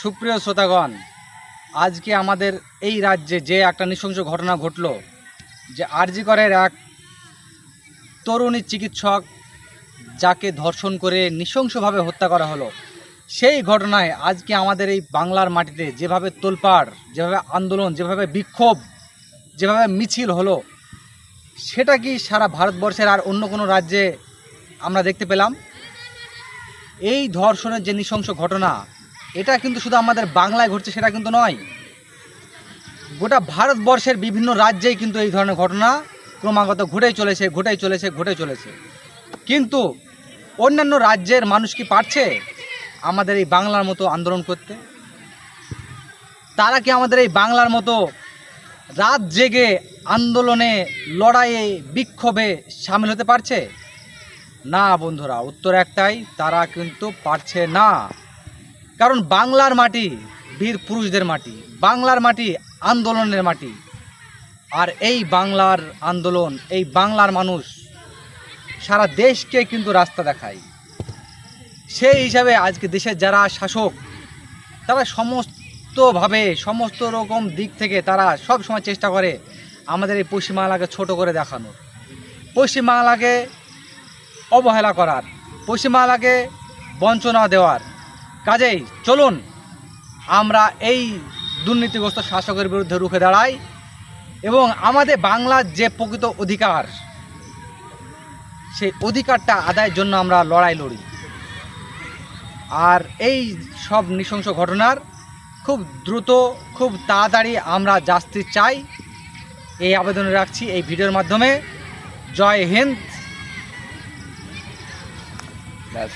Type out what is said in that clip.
সুপ্রিয় শ্রোতাগণ, আজকে আমাদের এই রাজ্যে যে একটা নৃশংস ঘটনা ঘটল, যে আরজি করের এক তরুণী চিকিৎসক যাকে ধর্ষণ করে নৃশংসভাবে হত্যা করা হলো, সেই ঘটনায় আজকে আমাদের এই বাংলার মাটিতে যেভাবে তোলপাড়, যেভাবে আন্দোলন, যেভাবে বিক্ষোভ, যেভাবে মিছিল হলো, সেটা কি সারা ভারতবর্ষের আর অন্য কোনো রাজ্যে আমরা দেখতে পেলাম? এই ধর্ষণের যে নৃশংস ঘটনা এটা কিন্তু শুধু আমাদের বাংলায় ঘটছে, সেটা কিন্তু নয়। গোটা ভারতবর্ষের বিভিন্ন রাজ্যেই কিন্তু এই ধরনের ঘটনা ক্রমাগত ঘটেই চলেছে ঘটেই চলেছে ঘটে চলেছে। কিন্তু অন্যান্য রাজ্যের মানুষ কি পারছে আমাদের এই বাংলার মতো আন্দোলন করতে? তারা কি আমাদের এই বাংলার মতো রাত জেগে আন্দোলনে, লড়াইয়ে, বিক্ষোভে সামিল হতে পারছে? না বন্ধুরা, উত্তর একটাই, তারা কিন্তু পারছে না। কারণ বাংলার মাটি বীর পুরুষদের মাটি, বাংলার মাটি আন্দোলনের মাটি। আর এই বাংলার আন্দোলন, এই বাংলার মানুষ সারা দেশকে কিন্তু রাস্তা দেখায়। সেই হিসাবে আজকে দেশের যারা শাসক, তারা সমস্তভাবে, সমস্ত রকম দিক থেকে তারা সব সময় চেষ্টা করে আমাদের এই পশ্চিমবাংলাকে ছোট করে দেখানোর। পশ্চিমবাংলাকে অবহেলা করার, পশ্চিমবাংলাকে বঞ্চনা দেওয়ার। কাজেই চলুন, আমরা এই দুর্নীতিগ্রস্ত শাসকের বিরুদ্ধে রুখে দাঁড়াই এবং আমাদের বাংলার যে প্রকৃত অধিকার, সেই অধিকারটা আদায়ের জন্য আমরা লড়াই লড়ি। আর এই সব নৃশংস ঘটনার খুব দ্রুত, খুব তাড়াতাড়ি আমরা শাস্তি চাই। এই আবেদন রাখছি এই ভিডিওর মাধ্যমে। জয় হিন্দ। ব্যাস।